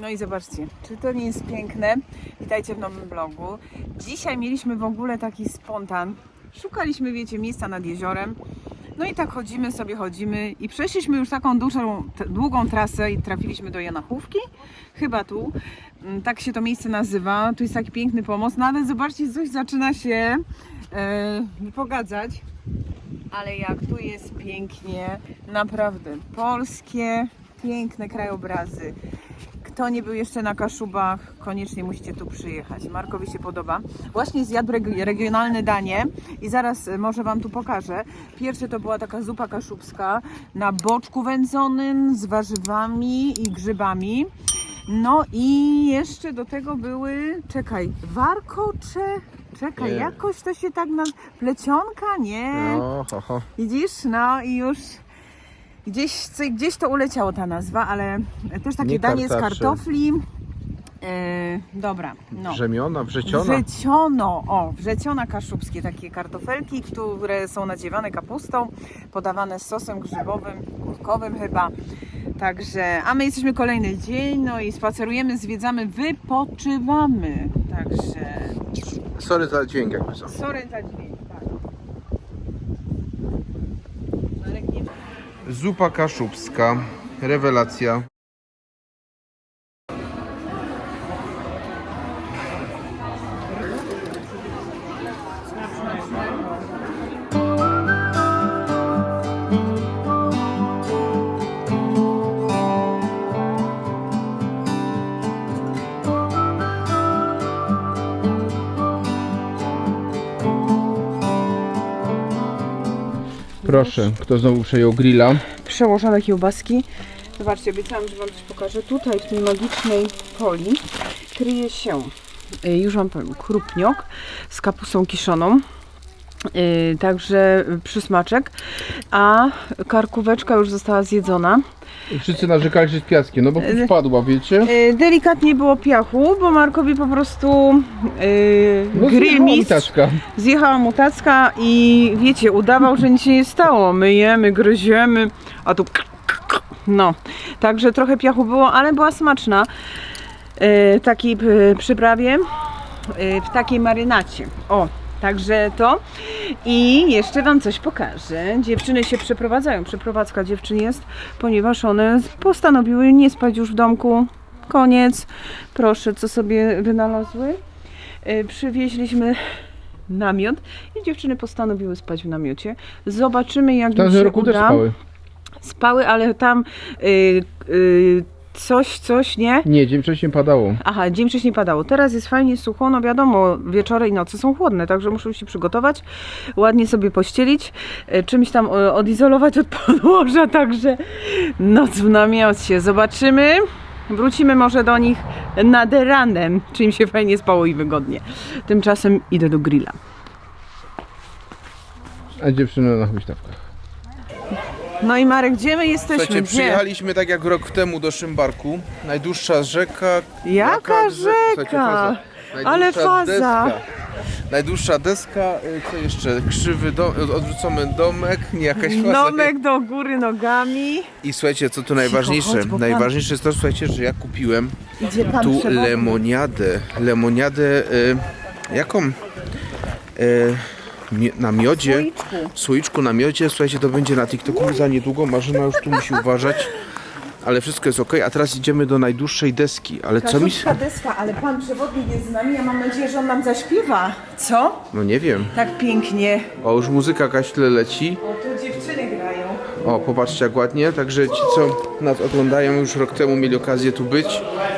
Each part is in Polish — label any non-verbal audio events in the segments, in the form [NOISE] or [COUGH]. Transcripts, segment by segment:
No i zobaczcie, czy to nie jest piękne? Witajcie w nowym vlogu. Dzisiaj mieliśmy w ogóle taki spontan. Szukaliśmy, wiecie, miejsca nad jeziorem. No i tak chodzimy sobie, chodzimy i przeszliśmy już taką dużą, długą trasę i trafiliśmy do Janachówki. Chyba tu. Mm, Tak się to miejsce nazywa. Tu jest taki piękny pomost. No ale zobaczcie, coś zaczyna się e, pogadzać. Ale jak tu jest pięknie, naprawdę polskie, piękne krajobrazy. Kto nie był jeszcze na Kaszubach, koniecznie musicie tu przyjechać. Markowi się podoba. Właśnie zjadł reg- regionalne danie i zaraz e, może Wam tu pokażę. Pierwsze to była taka zupa kaszubska na boczku wędzonym z warzywami i grzybami. No i jeszcze do tego były, czekaj, warkocze, czekaj, Nie. jakoś to się tak na... Plecionka? Nie. No, ho, ho. Widzisz? No i już gdzieś, gdzieś to uleciało ta nazwa, ale też takie Nie danie z kartofli. E, dobra, no. Brzemiona, wrzeciona. Wrzeciono, o, wrzeciona kaszubskie, takie kartofelki, które są nadziewane kapustą, podawane z sosem grzybowym, kurkowym chyba. Także, a my jesteśmy kolejny dzień, no i spacerujemy, zwiedzamy, wypoczywamy. Także, Sorry za dźwięk jakby co. sorry za dźwięk, tak. Marek nie Zupa kaszubska. Rewelacja. Proszę, kto znowu przejął grilla? przełożone kiełbaski. Zobaczcie, obiecałam, że Wam coś pokażę. Tutaj w tej magicznej poli kryje się, y, już Wam powiem, krupniok z kapustą kiszoną. Y, Także przysmaczek, a karkóweczka już została zjedzona. Wszyscy narzekali, że jest piaskiem, no bo tu spadła, wiecie? Y, Delikatnie było piachu, bo Markowi po prostu yy, No grill mistrz. Zjechała mu tacka i wiecie, udawał, że nic się nie stało. Myjemy, gryziemy, a tu no. Także trochę piachu było, ale była smaczna. W takiej przyprawie, w takiej marynacie. O, także to. I jeszcze Wam coś pokażę. Dziewczyny się przeprowadzają. Przeprowadzka dziewczyn jest, ponieważ one postanowiły nie spać już w domku. Koniec. Proszę, co sobie wynalazły. E, Przywieźliśmy namiot i dziewczyny postanowiły spać w namiocie. Zobaczymy jak W im się roku też uda. spały. Spały, ale tam y, y, coś, coś, nie? Nie, dzień wcześniej padało. Aha, dzień wcześniej padało. Teraz jest fajnie sucho, no wiadomo, wieczory i noce są chłodne, także muszę się przygotować, ładnie sobie pościelić, y, czymś tam y, odizolować od [LAUGHS] podłoża, także noc w namiocie. Zobaczymy. Wrócimy może do nich nad ranem, czy im się fajnie spało i wygodnie. Tymczasem idę do grilla. A dziewczyny na huśtawkach. No i Marek, gdzie my jesteśmy? Słuchajcie, Gdzie? przyjechaliśmy tak jak rok temu do Szymbarku. Najdłuższa rzeka. Jaka Słuchajcie, rzeka? faza. Ale faza. Deska. Najdłuższa deska, y, co jeszcze? Krzywy dom, odwrócony domek, nie jakaś faza. Domek do góry nogami. I słuchajcie, co tu najważniejsze? chodź, bo pan- najważniejsze jest to, słuchajcie, że ja kupiłem Idzie pan tu przewodnik. lemoniadę. Lemoniadę, y, jaką? Y, na miodzie. Słoiczku. Słoiczku na miodzie. Słuchajcie, to będzie na TikToku za niedługo. Marzena już tu musi uważać. Ale wszystko jest ok. A teraz idziemy do najdłuższej deski. Ale co mi... Kaszubska deska, ale pan przewodnik jest z nami. Ja mam nadzieję, że on nam zaśpiewa. Co? No nie wiem. Tak pięknie. O, już muzyka jakaś tyle leci. O, tu dziewczyny grają. O, popatrzcie jak ładnie. Także ci, co nas oglądają, już rok temu mieli okazję tu być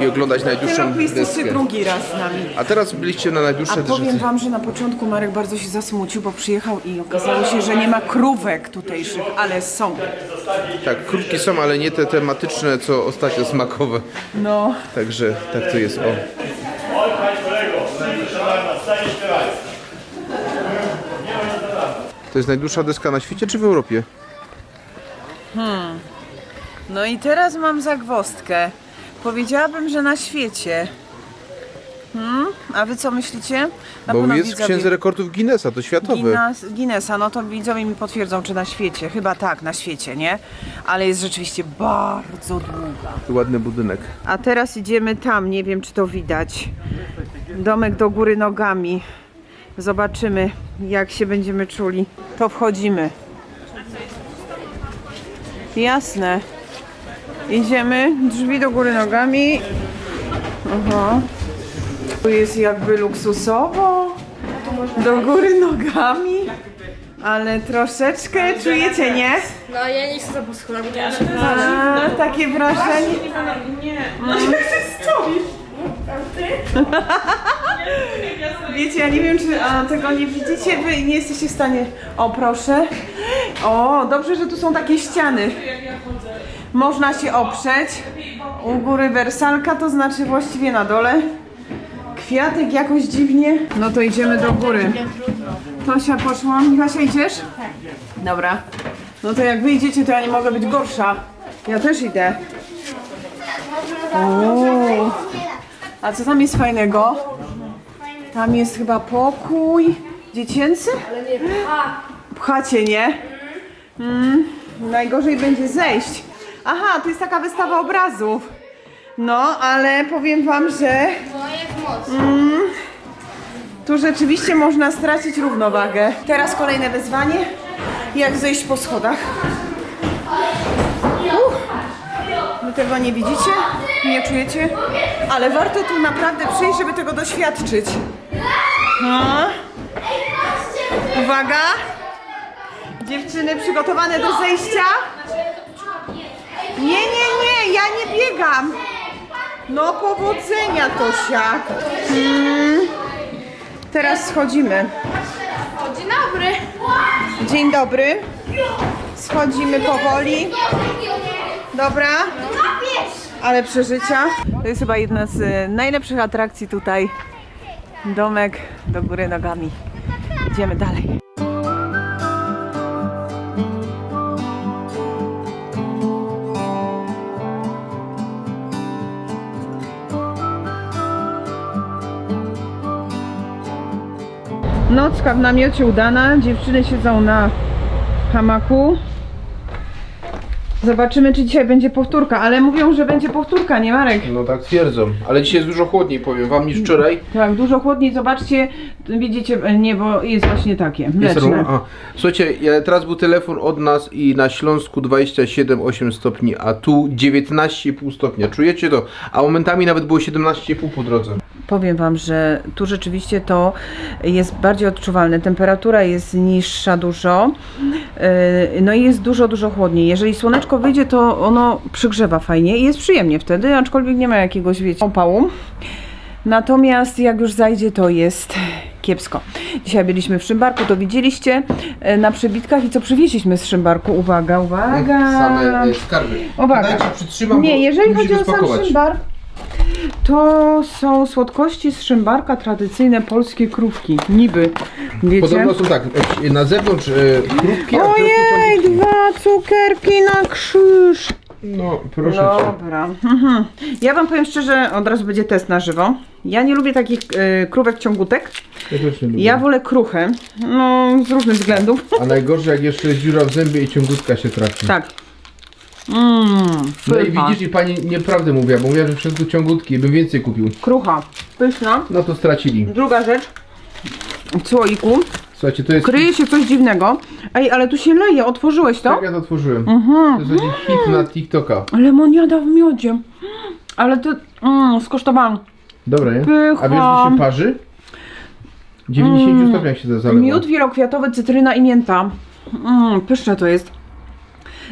i oglądać najdłuższą roku jesteście deskę. drugi raz z nami. A teraz byliście na A najdłuższej powiem wam, że na początku Marek bardzo się zasmucił, bo przyjechał i okazało się, że nie ma krówek tutejszych, ale są. Tak, krótki są, ale nie te tematyczne, co ostatnio smakowe. No, Także tak to jest. O. To jest najdłuższa deska na świecie czy w Europie? no i teraz mam zagwozdkę. Powiedziałabym, że na świecie. Hmm? A wy co myślicie? Na Bo pewno jest w widzowie- księdze rekordów Guinnessa, to. Guinness, Guinnessa, no to widzowie mi potwierdzą, czy na świecie. Chyba tak, na świecie, nie? Ale jest rzeczywiście bardzo długa. Ładny budynek. A teraz idziemy tam, nie wiem czy to widać. Domek do góry nogami. Zobaczymy, jak się będziemy czuli. To wchodzimy. Jasne. Idziemy, drzwi do góry nogami. Aha. Tu jest jakby luksusowo. Do góry nogami. Ale troszeczkę czujecie, nie? No ja nie chcę za po schodach, bo ja się A, takie wrażenie. [LAUGHS] Wiecie, ja nie wiem, czy a, tego nie widzicie, wy nie jesteście w stanie. O, proszę. O, dobrze, że tu są takie ściany. Można się oprzeć. U góry wersalka, to znaczy właściwie na dole. Kwiatek jakoś dziwnie. No to idziemy do góry. Tosia poszła. Michasia, idziesz? Dobra. No to jak wyjdziecie, to ja nie mogę być gorsza. Ja też idę. O. A co tam jest fajnego? Tam jest chyba pokój dziecięcy? Pchacie, nie? Mm, najgorzej będzie zejść. Aha, to jest taka wystawa obrazów. No, ale powiem wam, że moc. tu rzeczywiście można stracić równowagę. Teraz kolejne wyzwanie. Jak zejść po schodach. Uff. Wy tego nie widzicie? Nie czujecie? Ale warto tu naprawdę przyjść, żeby tego doświadczyć. No. Uwaga! Dziewczyny przygotowane do zejścia? Nie, nie, nie, ja nie biegam. No powodzenia, Tosia. Mm. Teraz schodzimy. Dzień dobry. Dzień dobry. Schodzimy powoli. Dobra. Ale przeżycia. To jest chyba jedna z e, najlepszych atrakcji tutaj. Domek do góry nogami. Idziemy dalej. Nocka w namiocie udana. Dziewczyny siedzą na hamaku. Zobaczymy, czy dzisiaj będzie powtórka, ale mówią, że będzie powtórka, nie Marek? No tak twierdzą. Ale dzisiaj jest dużo chłodniej, powiem wam, niż wczoraj. Tak, dużo chłodniej. Zobaczcie, widzicie, niebo jest właśnie takie, Jest mleczne. A, słuchajcie, ja, teraz był telefon od nas i na Śląsku 27,8 stopni, a tu 19,5 stopnia. Czujecie to? A momentami nawet było 17,5 po drodze. Powiem Wam, że tu rzeczywiście to jest bardziej odczuwalne. Temperatura jest niższa dużo, yy, no i jest dużo, dużo chłodniej. Jeżeli słoneczko wyjdzie, to ono przygrzewa fajnie i jest przyjemnie wtedy, aczkolwiek nie ma jakiegoś, wiecie, opału. Natomiast jak już zajdzie, to jest kiepsko. Dzisiaj byliśmy w Szymbarku, to widzieliście yy, na przybitkach i co przywieźliśmy z Szymbarku. Uwaga, uwaga! Same e, skarby. Uwaga. Dajcie, przytrzymam, Nie, jeżeli chodzi o sam szymbark, to są słodkości z szymbarka, tradycyjne polskie krówki. Niby, wiecie? Podobno są tak, e, na zewnątrz e, krótkie, a w środku Ojej, dwa cukierki na krzyż. No, proszę cię. Dobra. Mhm. Ja wam powiem szczerze, od razu będzie test na żywo. Ja nie lubię takich e, krówek ciągutek. Ja też nie lubię. Ja wolę kruche. No, z różnych względów. A najgorsze jak jeszcze dziura w zębie i ciągutka się trafi. tak. Mmm, No i pycha. widzisz, i pani nieprawdę mówiła, bo mówiła, że wszystko ciągutki, bym więcej kupił. Krucha. Pyszna. No to stracili. Druga rzecz. W słoiku. Słuchajcie, to jest... Kryje się coś dziwnego. Ej, ale tu się leje, otworzyłeś to? Tak, ja to otworzyłem. Mhm. To jest taki hit na TikToka. Lemoniada w miodzie. Ale ty, mm, skosztowałam. Dobra, nie? A wiesz, że się parzy? W 90 stopniach się to zalewa. Miód wielokwiatowy, cytryna i mięta. Mm, pyszne to jest.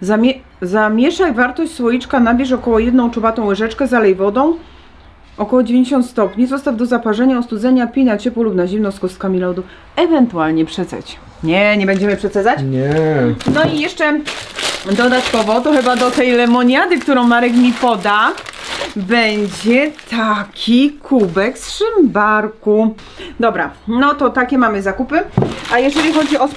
Zamie zamieszaj wartość słoiczka, nabierz około jedną czubatą łyżeczkę, zalej wodą. Około 90 stopni, zostaw do zaparzenia, ostudzenia, pij na ciepło lub na zimno z kostkami lodu. Ewentualnie przeceć. Nie, nie będziemy przecedzać. Nie. No i jeszcze dodatkowo, to chyba do tej lemoniady, którą Marek mi poda, będzie taki kubek z szymbarku. Dobra, no to takie mamy zakupy. A jeżeli chodzi o.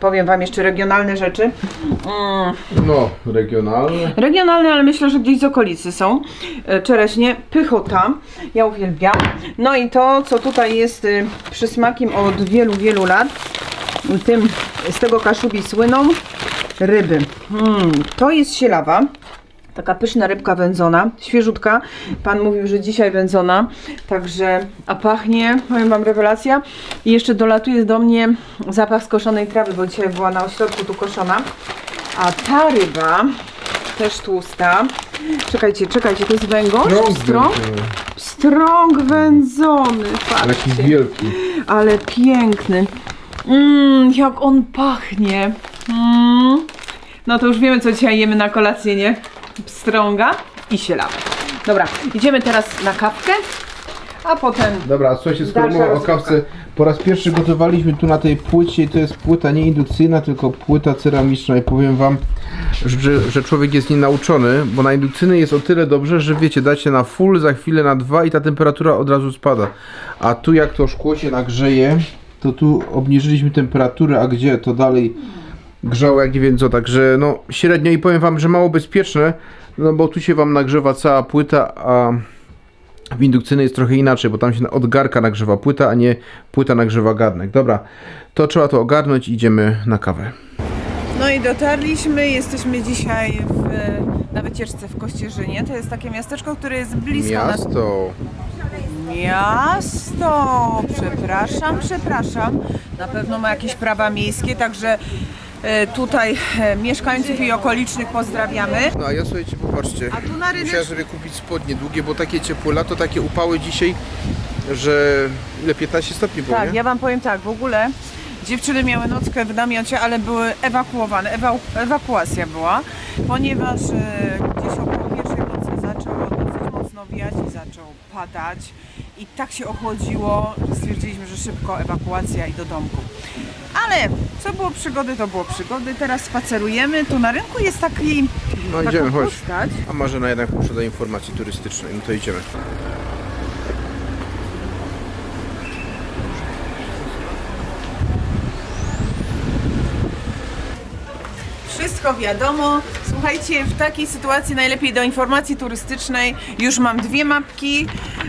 powiem Wam jeszcze regionalne rzeczy. Mm, No, regionalne. regionalne, ale myślę, że gdzieś z okolicy są. E, Czereśnie, pychota, ja uwielbiam. No i to, co tutaj jest y, przysmakiem od wielu, wielu lat, tym, z tego kaszubi słyną ryby. Mm, to jest sielawa. Taka pyszna rybka wędzona, świeżutka. Pan mówił, że dzisiaj wędzona, także, a pachnie, powiem Wam, rewelacja. I jeszcze dolatuje do mnie zapach skoszonej trawy, bo dzisiaj była na ośrodku tu koszona. A ta ryba, też tłusta. Czekajcie, czekajcie, to jest węgorz? Pstrąg? Pstrąg wędzony, patrzcie. wielki. Ale piękny. Mmm, jak on pachnie. Mm. No to już wiemy, co dzisiaj jemy na kolację, nie? Pstrąga i sielawę. Dobra, idziemy teraz na kawkę, a potem... Dobra, słuchajcie, skoro Dalsza mowa o kawce, po raz pierwszy gotowaliśmy tu na tej płycie, to jest płyta nie indukcyjna, tylko płyta ceramiczna i powiem wam, że, że człowiek jest nienauczony, bo na indukcyjnej jest o tyle dobrze, że wiecie, dacie na full, za chwilę na dwa i ta temperatura od razu spada. A tu jak to szkło się nagrzeje, to tu obniżyliśmy temperaturę, a gdzie to dalej grzało jak nie wiem co, także no średnio i powiem wam, że mało bezpieczne, no bo tu się wam nagrzewa cała płyta, a w indukcyjnej jest trochę inaczej, bo tam się od garka nagrzewa płyta, a nie płyta nagrzewa garnek. Dobra, to trzeba to ogarnąć idziemy na kawę. No i dotarliśmy, jesteśmy dzisiaj w, na wycieczce w Kościerzynie. To jest takie miasteczko, które jest blisko nas. Miasto. Miasto! Przepraszam, przepraszam. Na pewno ma jakieś prawa miejskie, także tutaj e, mieszkańców i okolicznych pozdrawiamy. No a ja słuchajcie, popatrzcie. A tu na rynek Musiałem sobie kupić spodnie długie, bo takie ciepłe lato, takie upały dzisiaj, że ile 15 stopni było, Tak, nie? ja wam powiem tak, w ogóle dziewczyny miały nockę w namiocie, ale były ewakuowane, ewa ewakuacja była, ponieważ e, gdzieś około pierwszej nocy zaczęło dosyć mocno wiać i zaczęło padać i tak się ochłodziło, że stwierdziliśmy, że szybko ewakuacja i do domku. Ale co było przygody, to było przygody. Teraz spacerujemy. Tu na rynku jest taki No idziemy, chodź. postać. A Marzena jednak sprzeda informacji turystycznej, no to idziemy. Wszystko wiadomo. Słuchajcie, w takiej sytuacji najlepiej do informacji turystycznej. Już mam dwie mapki.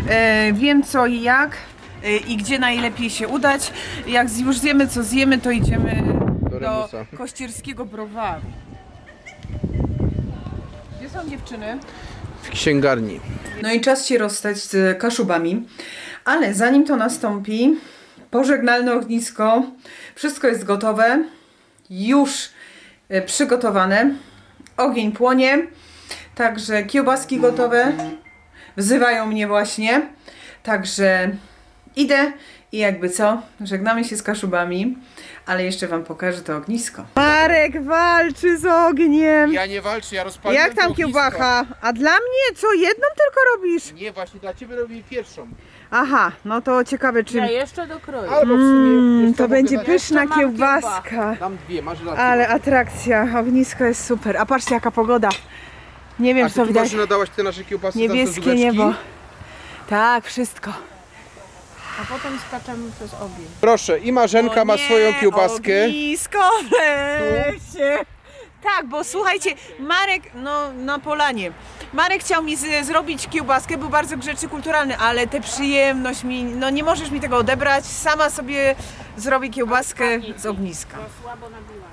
E, wiem co i jak e, i gdzie najlepiej się udać. Jak z- już zjemy co zjemy, to idziemy Do Remusa. kościerskiego browaru. Gdzie są dziewczyny? W księgarni. No i czas się rozstać z kaszubami, ale zanim to nastąpi, pożegnalne ognisko, wszystko jest gotowe, już przygotowane, ogień płonie, także kiełbaski gotowe, wzywają mnie właśnie, także idę i jakby co, żegnamy się z kaszubami, ale jeszcze Wam pokażę to ognisko. Marek walczy z ogniem! Ja nie walczę, ja rozpaliłem Jak tam to ognisko. kiełbacha? A dla mnie co, jedną tylko robisz? Nie, właśnie dla ciebie robię pierwszą. Aha, no to ciekawe czy... Ja jeszcze dokroję. Albo w sumie... Mm, co, to mogę będzie dać- pyszna Jeszcze mam kiełbaska. Dam dwie, masz rację. Ale atrakcja, ognisko jest super. A patrzcie jaka pogoda. Nie wiem A co ty tu widać. Marzyna dałaś te nasze kiełbasy te Niebieskie zubeczki? niebo. Tak, wszystko. A potem skaczemy przez ogień. Proszę, i Marzenka O ma swoją kiełbaskę. Ognisko wreszcie. Tak, bo słuchajcie, Marek, no na polanie. Marek chciał mi z, zrobić kiełbaskę, był bardzo grzeczny, kulturalny, ale tę przyjemność mi, no nie możesz mi tego odebrać. Sama sobie zrobię kiełbaskę z ogniska. Słabo nabiłaś.